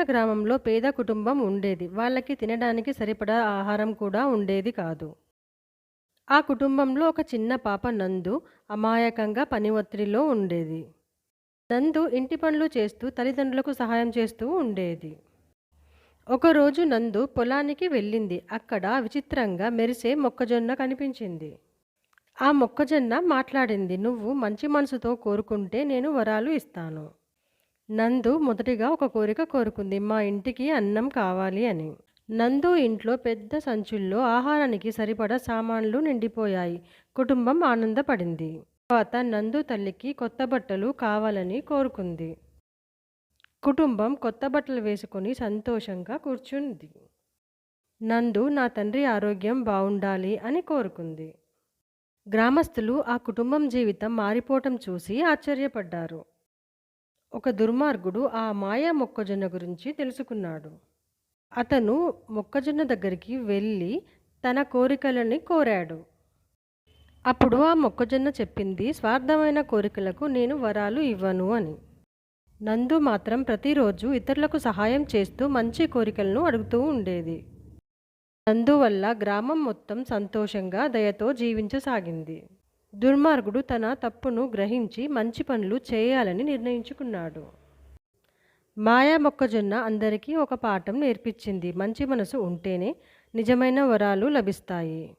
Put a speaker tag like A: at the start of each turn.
A: గ్రామంలో పేద కుటుంబం ఉండేది. వాళ్ళకి తినడానికి సరిపడా ఆహారం కూడా ఉండేది కాదు. ఆ కుటుంబంలో ఒక చిన్న పాప నందు అమాయకంగా పని ఒత్తిడిలో ఉండేది. నందు ఇంటి పనులు చేస్తూ తల్లిదండ్రులకు సహాయం చేస్తూ ఉండేది. ఒకరోజు నందు పొలానికి వెళ్ళింది. అక్కడ విచిత్రంగా మెరిసే మొక్కజొన్న కనిపించింది. ఆ మొక్కజొన్న మాట్లాడింది. నువ్వు మంచి మనసుతో కోరుకుంటే నేను వరాలు ఇస్తాను. నందు మొదటిగా ఒక కోరిక కోరుకుంది. మా ఇంటికి అన్నం కావాలి అని. నందు ఇంట్లో పెద్ద సంచుల్లో ఆహారానికి సరిపడా సామాన్లు నిండిపోయాయి. కుటుంబం ఆనందపడింది. తర్వాత నందు తల్లికి కొత్త బట్టలు కావాలని కోరుకుంది. కుటుంబం కొత్త బట్టలు వేసుకుని సంతోషంగా కూర్చుంది. నందు నా తండ్రి ఆరోగ్యం బాగుండాలి అని కోరుకుంది. గ్రామస్తులు ఆ కుటుంబం జీవితం మారిపోవటం చూసి ఆశ్చర్యపడ్డారు. ఒక దుర్మార్గుడు ఆ మాయ మొక్కజొన్న గురించి తెలుసుకున్నాడు. అతను మొక్కజొన్న దగ్గరికి వెళ్ళి తన కోరికలని కోరాడు. అప్పుడు ఆ మొక్కజొన్న చెప్పింది స్వార్థమైన కోరికలకు నేను వరాలు ఇవ్వను అని. నందు మాత్రం ప్రతిరోజు ఇతరులకు సహాయం చేస్తూ మంచి కోరికలను అడుగుతూ ఉండేది. నందు వల్ల గ్రామం మొత్తం సంతోషంగా, దయతో జీవించసాగింది. దుర్మార్గుడు తన తప్పును గ్రహించి మంచి పనులు చేయాలని నిర్ణయించుకున్నాడు. మాయా మొక్కజొన్న అందరికీ ఒక పాఠం నేర్పించింది. మంచి మనసు ఉంటేనే నిజమైన వరాలు లభిస్తాయి.